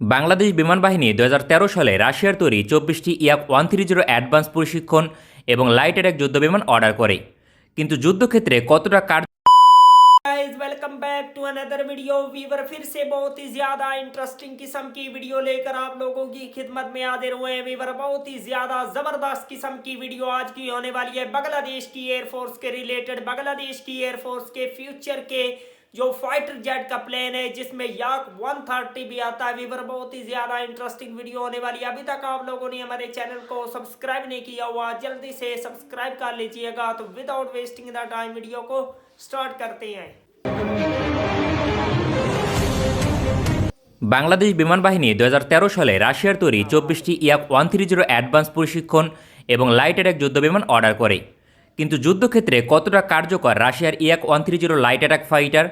বাংলাদেশ বিমান বাহিনী দু সালে রাশিয়ার তৈরি চব্বিশটি ইয়াক ওয়ান থ্রি জিরো অ্যাডভান্স প্রশিক্ষণ এবং লাইট অ্যাটাক যুদ্ধ বিমান অর্ডার করে কিন্তু যুদ্ধক্ষেত্রে কতটা কার্য guys welcome back to another video viewer फिर से बहुत ही ज्यादा इंटरेस्टिंग किस्म की वीडियो लेकर आप लोगों की खिदमत में हाजिर हुए हैं वीवर बहुत ही ज्यादा जबरदस्त किस्म की वीडियो आज की होने वाली है बांग्लादेश की एयरफोर्स के रिलेटेड बांग्लादेश की एयरफोर्स के फ्यूचर के جو فائٹر جیٹ کا پلین ہے، جس میں یاک 130 بھی آتا ہے۔ ویور، بہت ہی زیادہ انٹرسٹنگ ویڈیو ہونے والی ہے۔ ابھی تک آپ لوگوں نے ہمارے چینل کو سبسکرائب نہیں کیا ہوا، جلدی سے سبسکرائب کر لیجیے گا۔ تو وداؤٹ ویسٹنگ دا ٹائم ویڈیو کو سٹارٹ کرتے ہیں۔ বাংলাদেশ বিমান বাহিনী দু সালে রাশিয়ার তৈরি চব্বিশটি ইয়াক ওয়ান থ্রি জিরো অ্যাডভান্স প্রশিক্ষণ এবং লাইট অ্যাটাক যুদ্ধ বিমান অর্ডার করে। কিন্তু যুদ্ধক্ষেত্রে কতটা কার্যকর রাশিয়ার Yak one three zero light attack fighter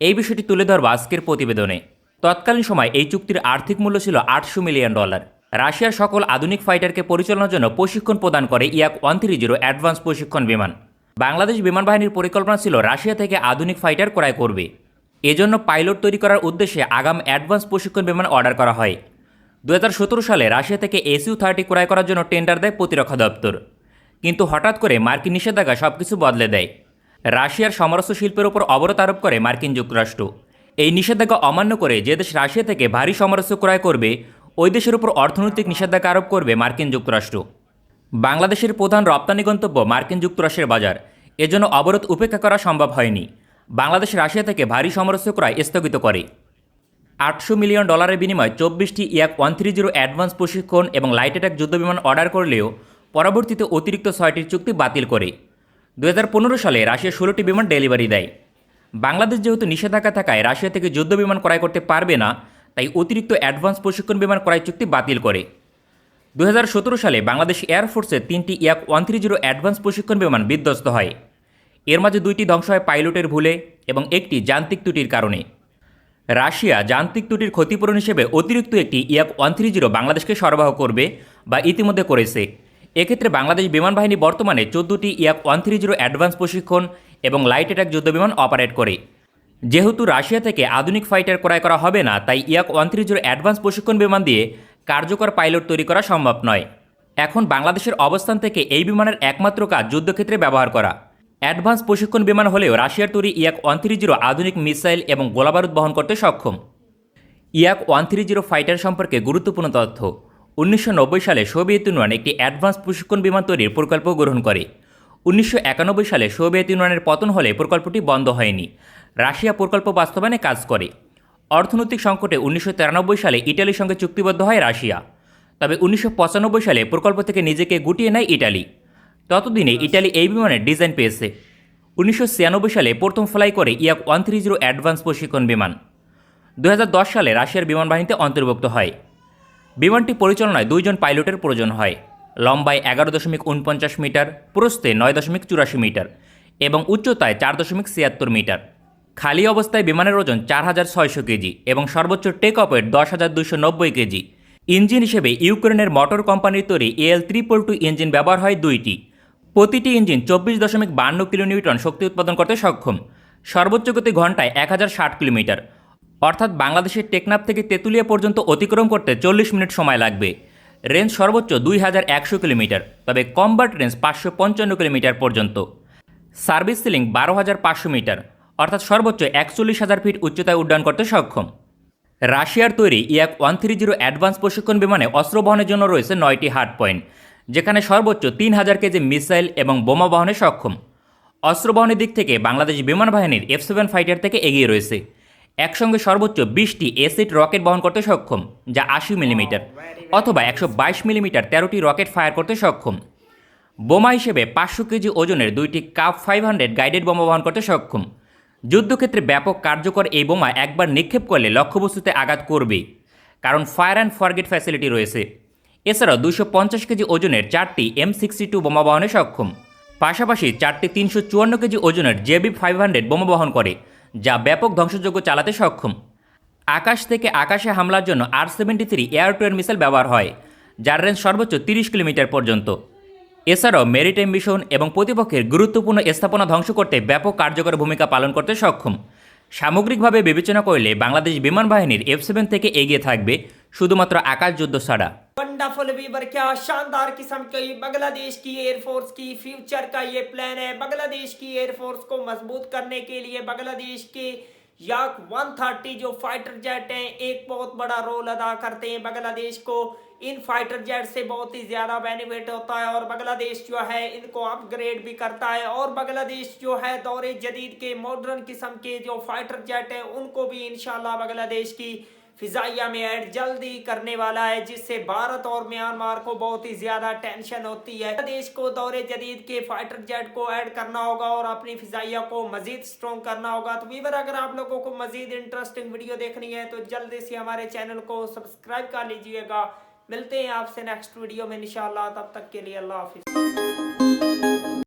এই বিষয়টি তুলে ধরব আজকের প্রতিবেদনে। তৎকালীন সময় এই চুক্তির আর্থিক মূল্য ছিল আটশো মিলিয়ন ডলার। রাশিয়ার সকল আধুনিক ফাইটারকে পরিচালনার জন্য প্রশিক্ষণ প্রদান করে ইয়াক ওয়ান থ্রি জিরো অ্যাডভান্স প্রশিক্ষণ বিমান। বাংলাদেশ বিমান বাহিনীর পরিকল্পনা ছিল রাশিয়া থেকে আধুনিক ফাইটার ক্রয় করবে। এজন্য পাইলট তৈরি করার উদ্দেশ্যে আগাম অ্যাডভান্স প্রশিক্ষণ বিমান অর্ডার করা হয়। দু হাজার সতেরো সালে রাশিয়া থেকে এসইউ থার্টি ক্রয় করার জন্য টেন্ডার দেয় প্রতিরক্ষা দপ্তর। কিন্তু হঠাৎ করে মার্কিন নিষেধাজ্ঞা সব কিছু বদলে দেয়। রাশিয়ার সমরস্ত্র শিল্পের উপর অবরোধ আরোপ করে মার্কিন যুক্তরাষ্ট্র। এই নিষেধাজ্ঞা অমান্য করে যে দেশ রাশিয়া থেকে ভারী সমরস্ত্র ক্রয় করবে, ওই দেশের উপর অর্থনৈতিক নিষেধাজ্ঞা আরোপ করবে মার্কিন যুক্তরাষ্ট্র। বাংলাদেশের প্রধান রপ্তানি গন্তব্য মার্কিন যুক্তরাষ্ট্রের বাজার। এজন্য অবরোধ উপেক্ষা করা সম্ভব হয়নি। বাংলাদেশ রাশিয়া থেকে ভারী সমরস্ত্র ক্রয় স্থগিত করে। আটশো মিলিয়ন ডলারের বিনিময়ে চব্বিশটি ইয়াক ওয়ান থ্রি জিরো অ্যাডভান্স প্রশিক্ষণ এবং লাইট অ্যাটাক যুদ্ধবিমান অর্ডার করলেও পরবর্তীতে অতিরিক্ত ছয়টির চুক্তি বাতিল করে। দু হাজার পনেরো সালে রাশিয়া ষোলোটি বিমান ডেলিভারি দেয়। বাংলাদেশ যেহেতু নিষেধাজ্ঞা থাকায় রাশিয়া থেকে যুদ্ধ বিমান ক্রয় করতে পারবে না, তাই অতিরিক্ত অ্যাডভান্স প্রশিক্ষণ বিমান ক্রয় চুক্তি বাতিল করে। দু হাজার সতেরো সালে বাংলাদেশ এয়ারফোর্সের তিনটি ইয়াক ওয়ান থ্রি জিরো অ্যাডভান্স প্রশিক্ষণ বিমান বিধ্বস্ত হয়। এর মাঝে দুইটি ধ্বংস হয় পাইলটের ভুলে এবং একটি যান্ত্রিক ত্রুটির কারণে। রাশিয়া যান্ত্রিক ত্রুটির ক্ষতিপূরণ হিসেবে অতিরিক্ত একটি ইয়াক ওয়ান থ্রি জিরো বাংলাদেশকে সরবরাহ করবে বা ইতিমধ্যে করেছে। এক্ষেত্রে বাংলাদেশ বিমান বাহিনী বর্তমানে চোদ্দোটি ইয়াক ওয়ান থ্রি জিরো অ্যাডভান্স প্রশিক্ষণ এবং লাইট অ্যাটাক যুদ্ধবিমান অপারেট করে। যেহেতু রাশিয়া থেকে আধুনিক ফাইটার ক্রয় করা হবে না, তাই ইয়াক ওয়ান থ্রি জিরো অ্যাডভান্স প্রশিক্ষণ বিমান দিয়ে কার্যকর পাইলট তৈরি করা সম্ভব নয়। এখন বাংলাদেশের অবস্থান থেকে এই বিমানের একমাত্র কাজ যুদ্ধক্ষেত্রে ব্যবহার করা। অ্যাডভান্স প্রশিক্ষণ বিমান হলেও রাশিয়ার তৈরি ইয়াক ওয়ান থ্রি জিরো আধুনিক মিসাইল এবং গোলাবারুদ বহন করতে সক্ষম। ইয়াক ওয়ান থ্রি জিরো ফাইটার সম্পর্কে গুরুত্বপূর্ণ তথ্য। উনিশশো নব্বই সালে সোভিয়েত ইউনিয়ন একটি অ্যাডভান্স প্রশিক্ষণ বিমান তৈরির প্রকল্প গ্রহণ করে। উনিশশো একানব্বই সালে সোভিয়েত ইউনিয়নের পতন হলে প্রকল্পটি বন্ধ হয়নি। রাশিয়া প্রকল্প বাস্তবায়নে কাজ করে। অর্থনৈতিক সংকটে উনিশশো সালে ইটালির সঙ্গে চুক্তিবদ্ধ হয় রাশিয়া। তবে উনিশশো পঁচানব্বই সালে প্রকল্প থেকে নিজেকে গুটিয়ে নেয় ইটালি। ততদিনে ইটালি এই বিমানের ডিজাইন পেয়েছে। উনিশশো ছিয়ানব্বই সালে প্রথম ফ্লাই করে ইয়াক ওয়ান থ্রি জিরো অ্যাডভান্স প্রশিক্ষণ বিমান। দু হাজার দশ সালে রাশিয়ার বিমান বাহিনীতে অন্তর্ভুক্ত হয়। বিমানটি পরিচালনায় দুইজন পাইলটের প্রয়োজন হয়। লম্বায় এগারো দশমিক উনপঞ্চাশ মিটার প্রস্থে নয় দশমিক চুরাশি মিটার এবং উচ্চতায় চার দশমিক ছিয়াত্তর মিটার। খালি অবস্থায় বিমানের ওজন চার হাজার ছয়শো কেজি এবং সর্বোচ্চ টেক অফের দশ হাজার দুশো নব্বই কেজি। ইঞ্জিন হিসেবে ইউক্রেনের মোটর কোম্পানির তৈরি এএল ত্রিপল টু ইঞ্জিন ব্যবহার হয় দুইটি। প্রতিটি ইঞ্জিন চব্বিশ দশমিক বান্ন কিলোনিউটন শক্তি উৎপাদন করতে সক্ষম। সর্বোচ্চ গতি ঘন্টায় এক হাজার ষাট কিলোমিটার। অর্থাৎ বাংলাদেশের টেকনাফ থেকে তেঁতুলিয়া পর্যন্ত অতিক্রম করতে চল্লিশ মিনিট সময় লাগবে। রেঞ্জ সর্বোচ্চ দুই হাজার একশো কিলোমিটার, তবে কমবার্ট রেঞ্জ পাঁচশো পঞ্চান্ন কিলোমিটার পর্যন্ত। সার্ভিস সিলিং বারো হাজার পাঁচশো মিটার, অর্থাৎ সর্বোচ্চ একচল্লিশ হাজার ফিট উচ্চতায় উড্ডয়ন করতে সক্ষম। রাশিয়ার তৈরি Yak one three zero advance প্রশিক্ষণ বিমানে অস্ত্র বহনের জন্য রয়েছে নয়টি হার্ড পয়েন্ট, যেখানে সর্বোচ্চ তিন হাজার কেজি মিসাইল এবং বোমা বহনে সক্ষম। অস্ত্র বহনের দিক থেকে বাংলাদেশ বিমান বাহিনীর এফ সেভেন ফাইটার থেকে এগিয়ে রয়েছে। একসঙ্গে সর্বোচ্চ বিশটি এসিড রকেট বহন করতে সক্ষম, যা আশি মিলিমিটার অথবা একশো বাইশ মিলিমিটার তেরোটি রকেট ফায়ার করতে সক্ষম। বোমা হিসেবে পাঁচশো কেজি ওজনের দুইটি কাপ ফাইভ হান্ড্রেড গাইডেড বোমা বহন করতে সক্ষম। যুদ্ধক্ষেত্রে ব্যাপক কার্যকর এই বোমা একবার নিক্ষেপ করলে লক্ষ্যবস্তুতে আঘাত করবে কারণ ফায়ার অ্যান্ড ফরগেট ফ্যাসিলিটি রয়েছে। এছাড়াও দুশো পঞ্চাশ কেজি ওজনের চারটি এম সিক্সটি টু বোমা বহনে সক্ষম। পাশাপাশি চারটি তিনশো চুয়ান্ন কেজি ওজনের জেবি ফাইভ হান্ড্রেড বোমা বহন করে যা ব্যাপক ধ্বংসযোগ্য চালাতে সক্ষম। আকাশ থেকে আকাশে হামলার জন্য R seventy three air to air missile ব্যবহার হয়, যার রেঞ্জ সর্বোচ্চ তিরিশ কিলোমিটার পর্যন্ত। এছাড়াও মেরিটাইম মিশন এবং প্রতিপক্ষের গুরুত্বপূর্ণ স্থাপনা ধ্বংস করতে ব্যাপক কার্যকর ভূমিকা পালন করতে সক্ষম। সামগ্রিকভাবে বিবেচনা করলে বাংলাদেশ বিমান বাহিনীর এফ সেভেন থেকে এগিয়ে থাকবে শুধুমাত্র আকাশ যুদ্ধ ছাড়া। ونڈرفل ویور کیا؟ شاندار قسم کی، بنگلہ دیش کی ایئر فورس کی فیوچر کا یہ پلان ہے۔ بنگلہ دیش کی ایئر فورس کو مضبوط کرنے کے لیے بنگلہ دیش کے یاک 130 جو فائٹر جیٹ ہیں، ایک بہت بڑا رول ادا کرتے ہیں۔ بنگلہ دیش کو ان فائٹر جیٹ سے بہت ہی زیادہ بینیفٹ ہوتا ہے اور بنگلہ دیش جو ہے، ان کو اپ گریڈ بھی کرتا ہے۔ اور بنگلہ دیش جو ہے، دور جدید کے ماڈرن قسم کے جو فائٹر جیٹ ہیں، ان کو بھی انشاءاللہ بنگلہ دیش کی فضائیہ میں ایڈ جلدی کرنے والا ہے، جس سے بھارت اور میانمار کو بہت ہی زیادہ ٹینشن ہوتی ہے۔ دیش کو دور جدید کے فائٹر جیٹ کو ایڈ کرنا ہوگا اور اپنی فضائیہ کو مزید سٹرونگ کرنا ہوگا۔ تو ویور اگر آپ لوگوں کو مزید انٹرسٹنگ ویڈیو دیکھنی ہے، تو جلدی سے ہمارے چینل کو سبسکرائب کر لیجیے گا۔ ملتے ہیں آپ سے نیکسٹ ویڈیو میں، انشاءاللہ۔ تب تک کے لیے اللہ حافظ۔